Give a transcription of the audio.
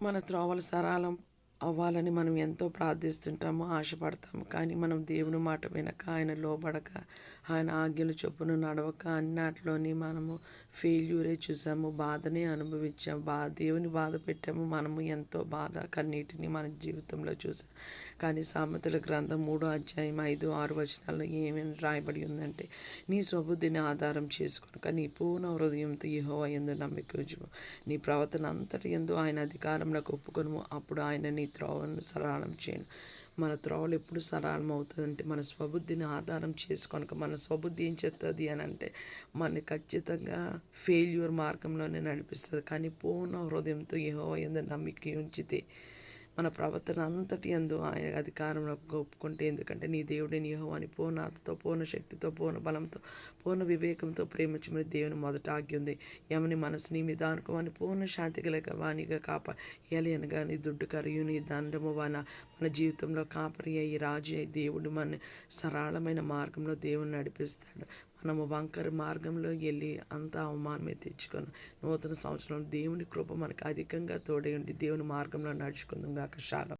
మన త్రోవల సరళం అవ్వాలని మనం ఎంతో ప్రార్థిస్తుంటాము ఆశపడతాము. కానీ మనం దేవుని మాట వినక ఆయన లోబడక ఆయన ఆజ్ఞలు చొప్పున నడవక అన్నాటిలోని మనము ఫెయిల్యూరే చూసాము బాధనే అనుభవించాము. బా దేవుని బాధ పెట్టాము. మనము ఎంతో బాధ కన్నీటిని మన జీవితంలో చూసాం. కానీ సామెతల గ్రంథం మూడో అధ్యాయం ఐదు ఆరు వచనాల్లో ఏమైనా రాయబడి ఉందంటే నీ స్వబుద్ధిని ఆధారం చేసుకొని కానీ పూర్ణ హృదయంతో యెహోవా ఎందు నమ్మిక నీ ప్రవర్తన అంతటి ఎందు ఆయన అధికారంలోకి ఒప్పుకొను అప్పుడు ఆయన నీ త్రోవలను సరళం చేయను. మన త్రోవలు ఎప్పుడు సరళం అవుతుందంటే మన స్వబుద్ధిని ఆధారం చేసుకొనక మన స్వబుద్ధి ఏం చేస్తుంది అని అంటే మన ఖచ్చితంగా ఫెయిల్యూర్ మార్గంలోనే నడిపిస్తుంది. కానీ పూర్ణ హృదయంతో ఏహో ఏందో నమ్మిక ఉంచితే మన ప్రవర్తన అంతటి అందు ఆయన అధికారంలో ఒప్పుకుంటే ఎందుకంటే నీ దేవుడే నీ యెహోవాని పూర్ణ ఆత్మతో పూర్ణ శక్తితో పూర్ణ బలంతో పూర్ణ వివేకంతో ప్రేమించమని దేవుని మొదట ఆగి ఉంది. యమని మనసుని మీ దానుకోమని పూర్ణ శాంతి గలక వాణిగా కాప ఎలయనగా నీ దుడ్డు కరియు నీ దండము వాన మన జీవితంలో కాపరి అయ్యి రాజు అయ్యి దేవుడు మన సరళమైన మార్గంలో దేవుని నడిపిస్తాడు. మనము వంకర మార్గంలో వెళ్ళి అంత అవమానమే తెచ్చుకొని నూతన సంవత్సరం దేవుని కృప మనకు అధికంగా తోడై ఉండి దేవుని మార్గంలో నడుచుకుందాం Shalom.